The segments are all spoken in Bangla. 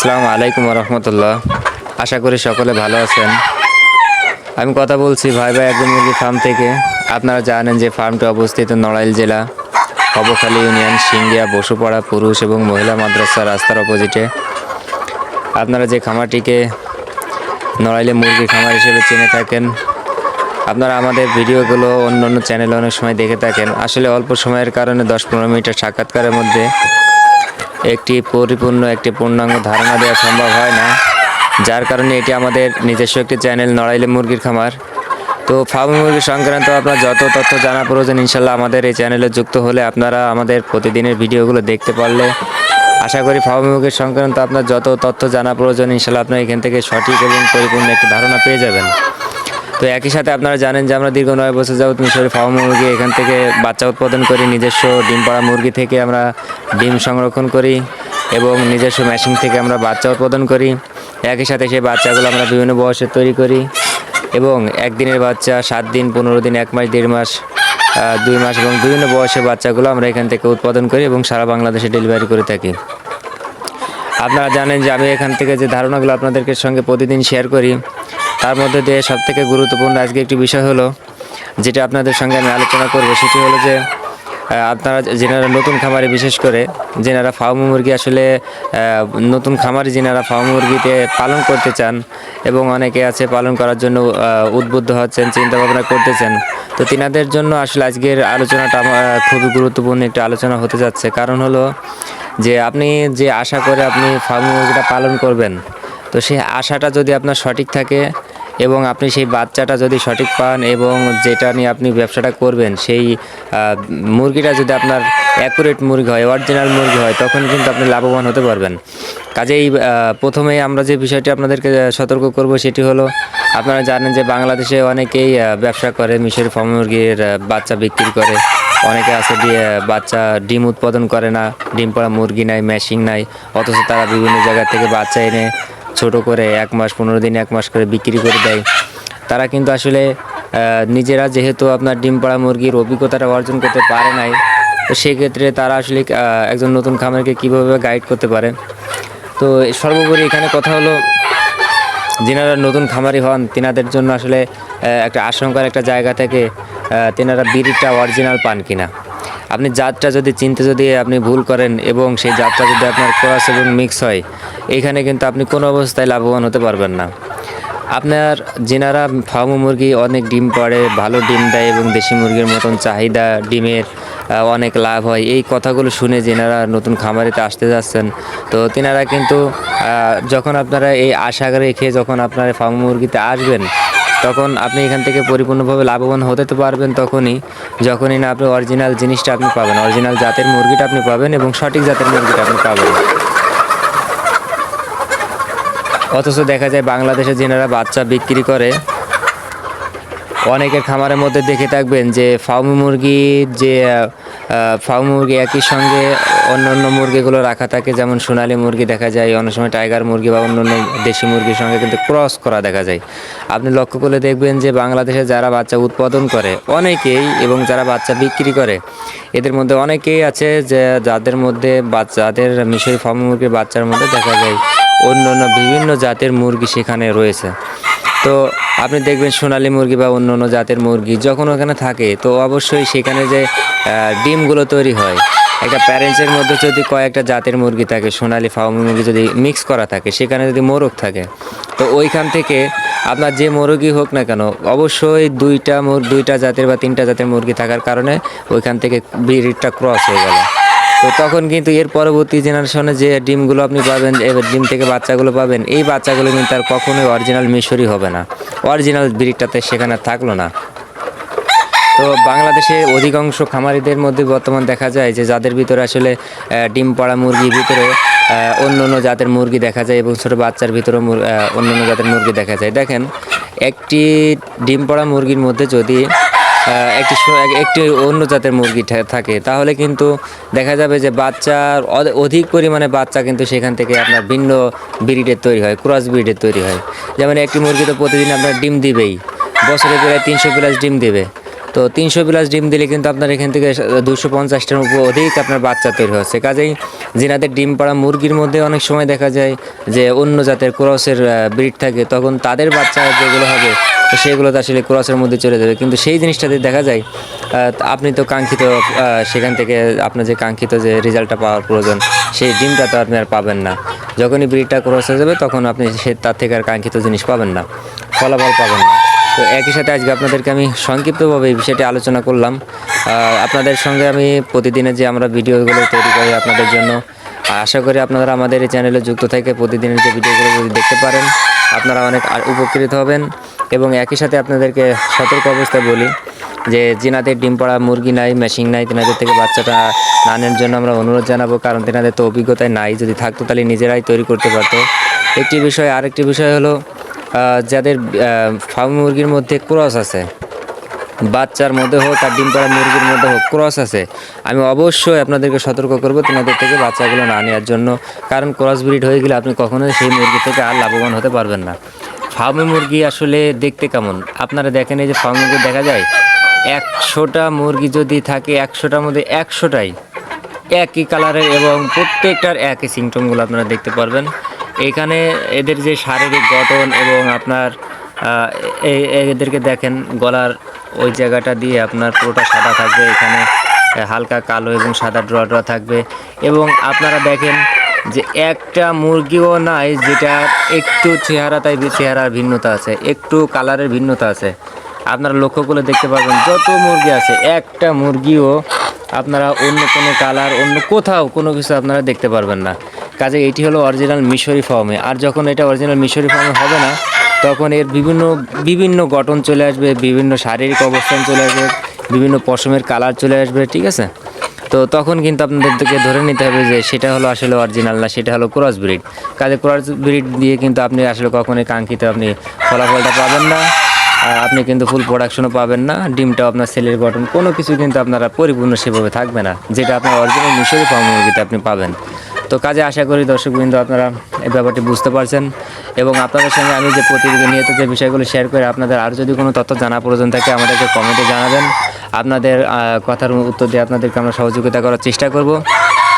আসসালামু আলাইকুম রহমতুল্লাহ। আশা করি সকলে ভালো আছেন। আমি কথা বলছি ভাই ভাই একদম মুরগি ফার্ম থেকে। আপনারা জানেন যে ফার্মটি অবস্থিত নড়াইল জেলা কবখালী ইউনিয়ন সিঙ্গিয়া, বসুপাড়া, পুরুষ এবং মহিলা মাদ্রাসা রাস্তার অপোজিটে আপনারা যে খামারটিকে নড়াইলে মুরগি খামার হিসেবে চিনে থাকেন, আপনারা আমাদের ভিডিওগুলো অন্য অন্য চ্যানেলে অনেক সময় দেখে থাকেন। আসলে অল্প সময়ের কারণে দশ পনেরো মিনিটের সাক্ষাৎকারের মধ্যে একটি পরিপূর্ণ, একটি পূর্ণাঙ্গ ধারণা দেওয়া সম্ভব হয় না, যার কারণে এটি আমাদের নিজস্ব একটি চ্যানেল, নড়াইলে মুরগির খামার। তো ফার্ম মুরগি সংক্রান্ত আপনার যত তথ্য জানা প্রয়োজন, ইনশাল্লাহ আমাদের এই চ্যানেলে যুক্ত হলে আপনারা আমাদের প্রতিদিনের ভিডিওগুলো দেখতে পারলে। আশা করি ফার্ম মুরগির সংক্রান্ত আপনার যত তথ্য জানা প্রয়োজন, ইনশাল্লাহ আপনার এখান থেকে সঠিক এবং পরিপূর্ণ একটি ধারণা পেয়ে যাবেন। তো একই সাথে আপনারা জানেন যে আমরা দীর্ঘ নয় বছর যাবত মিশরি ফার্ম মুরগি এখান থেকে বাচ্চা উৎপাদন করি, নিজস্ব ডিম পাড়া মুরগি থেকে আমরা ডিম সংরক্ষণ করি এবং নিজস্ব মেশিন থেকে আমরা বাচ্চা উৎপাদন করি। একই সাথে সেই বাচ্চাগুলো আমরা বিভিন্ন বয়সে তৈরি করি এবং একদিনের বাচ্চা সাত দিন, পনেরো দিন, এক মাস, দেড় মাস দুই মাস এবং বিভিন্ন বয়সের বাচ্চাগুলো আমরা এখান থেকে উৎপাদন করি এবং সারা বাংলাদেশে ডেলিভারি করে থাকি। আপনারা জানেন যে আমি এখান থেকে যে ধারণাগুলো আপনাদেরকে সঙ্গে প্রতিদিন শেয়ার করি তার মধ্যে দিয়ে সবথেকে গুরুত্বপূর্ণ আজকে একটি বিষয় হলো, যেটা আপনাদের সঙ্গে আমি আলোচনা করব, সেটি হলো যে আপনারা যেনারা নতুন খামারে, বিশেষ করে যেনারা ফার্ম মুরগি আসলে নতুন খামারে যেনারা ফার্ম মুরগিতে পালন করতে চান এবং অনেকে আছে পালন করার জন্য উদ্বুদ্ধ হচ্ছেন চিন্তা ভাবনা করতেছেন, তো তিনাদের জন্য আসলে আজকের আলোচনাটা খুবই গুরুত্বপূর্ণ একটা আলোচনা হতে যাচ্ছে। কারণ হলো যে, আপনি যে আশা করে আপনি ফার্ম মুরগিটা পালন করবেন, তো সেই আশাটা যদি আপনার সঠিক থাকে এবং আপনি সেই বাচ্চাটা যদি সঠিক পান এবং যেটা নিয়ে আপনি ব্যবসাটা করবেন সেই মুরগিটা যদি আপনার অ্যাকুরেট মুরগি হয় অরিজিনাল মুরগি হয় তখন কিন্তু আপনি লাভবান হতে পারবেন। কাজেই আহ, প্রথমেই আমরা যে বিষয়টি আপনাদেরকে সতর্ক করব সেটি হলো আপনারা জানেন যে বাংলাদেশে অনেকেই ব্যবসা করে মিশরি ফার্ম মুরগির বাচ্চা বিক্রি করে। অনেকে আছে দিয়ে বাচ্চা ডিম উৎপাদন করে না ডিম পাড়া মুরগি নাই মেশিং নাই অথচ তারা বিভিন্ন জায়গা থেকে বাচ্চা এনে ছোট করে এক মাস, পনেরো দিন এক মাস করে বিক্রি করে দেয়। তারা কিন্তু আসলে নিজেরা যেহেতু আপনার ডিম পাড়া মুরগির অভিজ্ঞতাটা অর্জন করতে পারে নাই, তো সেক্ষেত্রে তারা আসলে একজন নতুন খামারকে কীভাবে গাইড করতে পারে? তো সর্বোপরি এখানে কথা হলো, যেনারা নতুন খামারি হন, তেনাদের জন্য আসলে একটা আশঙ্কার একটা জায়গা থেকে তেনারা বিড়িটা অরিজিনাল পান কিনা। আপনি জাতটা যদি চিনতে যদি আপনি ভুল করেন এবং সেই জাতটা যদি আপনার ক্রস এবং মিক্স হয় এইখানে কিন্তু আপনি কোনো অবস্থায় লাভবান হতে পারবেন না। আপনার যেনারা ফার্ম মুরগি অনেক ডিম পড়ে, ভালো ডিম দেয় এবং দেশি মুরগির মতন চাহিদা, ডিমের অনেক লাভ হয়, এই কথাগুলো শুনে যেনারা নতুন খামারিতে আসতে যাচ্ছেন, তো তেনারা কিন্তু যখন আপনারা এই আশা রেখে যখন আপনারা ফার্ম মুরগিতে আসবেন তখন আপনি এখান থেকে পরিপূর্ণভাবে লাভবান হতে তো পারবেন তখনই, যখনই না আপনি অরিজিনাল জিনিসটা আপনি পাবেন। অরিজিনাল জাতের মুরগিটা আপনি পাবেন এবং সঠিক জাতের মুরগিটা আপনি পাবেন। অথচ দেখা যায় বাংলাদেশে যেনারা বাচ্চা বিক্রি করে অনেকের খামারের মধ্যে দেখে থাকবেন যে ফার্ম মুরগি, যে ফার্ম মুরগি একই সঙ্গে অন্য অন্য মুরগিগুলো রাখা থাকে, যেমন সোনালী মুরগি দেখা যায়, অনেক সময় টাইগার মুরগি বা অন্য অন্য দেশি মুরগির সঙ্গে কিন্তু ক্রস করা দেখা যায়। আপনি লক্ষ্য করলে দেখবেন যে বাংলাদেশে যারা বাচ্চা উৎপাদন করে, অনেকেই এবং যারা বাচ্চা বিক্রি করে, এদের মধ্যে অনেকেই আছে যে, যাদের মধ্যে বাচ্চাদের মিশরি ফার্ম মুরগির বাচ্চার মধ্যে দেখা যায় অন্য অন্য বিভিন্ন জাতের মুরগি সেখানে রয়েছে। তো আপনি দেখবেন সোনালী মুরগি বা অন্য অন্য জাতের মুরগি যখন ওখানে থাকে, তো অবশ্যই সেখানে যে ডিমগুলো তৈরি হয়, একটা প্যারেন্টসের মধ্যে যদি কয়েকটা জাতের মুরগি থাকে, সোনালী ফার্ম মুরগি যদি মিক্স করা থাকে, সেখানে যদি মোরগ থাকে, তো ওইখান থেকে আপনার যে মুরগি হোক না কেন, অবশ্যই দুইটা দুইটা জাতের বা তিনটা জাতের মুরগি থাকার কারণে ওইখান থেকে ব্রিডটা ক্রস হয়ে গেল। তো তখন কিন্তু এর পরবর্তী জেনারেশনে যে ডিমগুলো আপনি পাবেন এবার ডিম থেকে বাচ্চাগুলো পাবেন, এই বাচ্চাগুলো কিন্তু আর কখনোই অরিজিনাল মিশরি হবে না। অরিজিনাল ব্রিডটাতে সেখানে থাকল না। তো বাংলাদেশে অধিকাংশ খামারিদের মধ্যে বর্তমান দেখা যায় যে যাদের ভিতরে আসলে ডিম পাড়া মুরগির ভিতরে অন্য অন্য জাতের মুরগি দেখা যায় এবং ছোটো বাচ্চার ভিতরে অন্য অন্য জাতের মুরগি দেখা যায়। দেখেন, একটি ডিম পাড়া মুরগির মধ্যে যদি একটি একটি অন্য জাতের মুরগি থাকে। তাহলে কিন্তু দেখা যাবে যে বাচ্চার অধিক পরিমাণে বাচ্চা কিন্তু সেখান থেকে আপনার ভিন্ন ব্রিডের তৈরি হয়, ক্রস ব্রিডের তৈরি হয়। যেমন একটি মুরগি তো প্রতিদিন আপনার ডিম দিবেই। বছরে প্রায় তিনশো প্লাস ডিম দেবে। তো তিনশো প্লাস ডিম দিলে কিন্তু আপনার এখান থেকে দুশো পঞ্চাশটার উপর অধিক আপনার বাচ্চা তৈরি হচ্ছে। কাজেই জিনাদের ডিম পাড়া মুরগির মধ্যে অনেক সময় দেখা যায় যে অন্য জাতের ক্রসের ব্রিড থাকে, তখন তাদের বাচ্চা যেগুলো হবে সেগুলো তো আসলে ক্রসের মধ্যে চলে যাবে। কিন্তু সেই জিনিসটাতে দেখা যায় আপনি তো কাঙ্ক্ষিত সেখান থেকে আপনার যে কাঙ্ক্ষিত যে রেজাল্টটা পাওয়ার প্রয়োজন, সেই ডিমটা তো আপনি আর পাবেন না। যখনই ব্রিডটা ক্রস হয়ে যাবে, তখন আপনি সে, তার থেকে আর কাঙ্ক্ষিত জিনিস পাবেন না। ফলাফল পাবেন না। তো একই সাথে আজকে আপনাদেরকে আমি সংক্ষিপ্তভাবে এই বিষয়টি আলোচনা করলাম। আপনাদের সঙ্গে আমি প্রতিদিনের যে আমরা ভিডিওগুলো তৈরি করি আপনাদের জন্য, আশা করি আপনারা আমাদের এই চ্যানেলে যুক্ত থেকে প্রতিদিনের যে ভিডিওগুলো যদি দেখতে পারেন, আপনারা অনেক উপকৃত হবেন। এবং একই সাথে আপনাদেরকে সতর্ক অবস্থায় বলি যে জিনাদের ডিম পাড়া মুরগি নাই মেশিং নাই, তেনাদের থেকে বাচ্চাটা নানের জন্য আমরা অনুরোধ জানাব, কারণ তেনাদের তো অভিজ্ঞতায় নাই, যদি থাকতো তাহলে নিজেরাই তৈরি করতে পারতো। একটি বিষয়, আরেকটি বিষয় হলো যাদের ফার্ম মুরগির মধ্যে ক্রস আছে, বাচ্চার মধ্যে হোক আর ডিম পাড়া মুরগির মধ্যে হোক, ক্রস আছে, আমি অবশ্যই আপনাদেরকে সতর্ক করব তেনাদের থেকে বাচ্চাগুলো না নেওয়ার জন্য। কারণ ক্রস ব্রিড হয়ে গেলে আপনি কখনোই সেই মুরগি থেকে আর লাভবান হতে পারবেন না। ফার্মে মুরগি আসলে দেখতে কেমন? আপনারা দেখেন এই যে ফার্ম মুরগি দেখা যায়, একশোটা মুরগি যদি থাকে, একশোটার মধ্যে একশোটাই একই কালারের এবং প্রত্যেকটার একই সিমটমগুলো আপনারা দেখতে পারবেন। এখানে এদের যে শারীরিক গঠন এবং আপনার এদেরকে দেখেন, গলার ওই জায়গাটা দিয়ে আপনার পুরোটা সাদা থাকবে, এখানে হালকা কালো এবং সাদা ড্র ড্র থাকবে। এবং আপনারা দেখেন যে একটা মুরগিও নাই যেটা একটু চেহারা তাই চেহারার ভিন্নতা আছে, একটু কালারের ভিন্নতা আছে। আপনারা লক্ষ্য করে দেখতে পাবেন যত মুরগি আছে, একটা মুরগিও আপনারা অন্য কোনো কালার, অন্য কোথাও কোনো কিছু আপনারা দেখতে পারবেন না। কাজে এটি হলো অরিজিনাল মিশরি ফর্মে আর যখন এটা অরিজিনাল মিশরি ফর্মে হবে না, তখন এর বিভিন্ন বিভিন্ন গঠন চলে আসবে, বিভিন্ন শারীরিক অবস্থান চলে আসবে, বিভিন্ন পশমের কালার চলে আসবে, ঠিক আছে? তো তখন কিন্তু আপনাদেরকে ধরে নিতে হবে যে সেটা হলো আসলে অরিজিনাল না, সেটা হলো ক্রস ব্রিড কাজে ক্রস ব্রিড দিয়ে কিন্তু আপনি আসলে কখনোই কাঙ্ক্ষিত আপনি ফলাফলটা পাবেন না, আর আপনি কিন্তু ফুল প্রোডাকশনও পাবেন না, ডিমটাও আপনার সেলের গঠন, কোনো কিছু কিন্তু আপনারা পরিপূর্ণ সেভাবে থাকবে না, যেটা আপনার অরিজিনাল মিশরি ফার্ম আপনি পাবেন। তো কাজে আশা করি দর্শকবৃন্দ আপনারা এই ব্যাপারটি বুঝতে পারছেন এবং আপনাদের সঙ্গে আমি যে প্রতিদিন নিয়ত যে বিষয়গুলো শেয়ার করে, আপনাদের আর যদি কোনো তথ্য জানা প্রয়োজন থাকে, আমাদেরকে কমেন্টে জানাবেন। আপনাদের কথার উত্তর দিয়ে আপনাদেরকে আমরা সহযোগিতা করার চেষ্টা করব।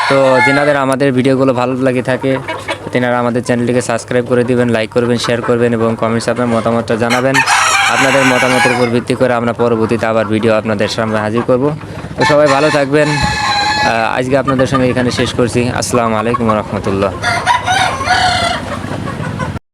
তো যেনাদের আমাদের ভিডিওগুলো ভালো লাগে থাকে, তেনারা আমাদের চ্যানেলটিকে সাবস্ক্রাইব করে দিবেন লাইক করবেন শেয়ার করবেন এবং কমেন্টসে আপনার মতামতটা জানাবেন। আপনাদের মতামতের উপর ভিত্তি করে আমরা পরবর্তীতে আবার ভিডিও আপনাদের সামনে হাজির করব। তো সবাই ভালো থাকবেন। আজকে আপনাদের সঙ্গে এখানে শেষ করছি। আসসালামু আলাইকুম রহমতুল্লাহ।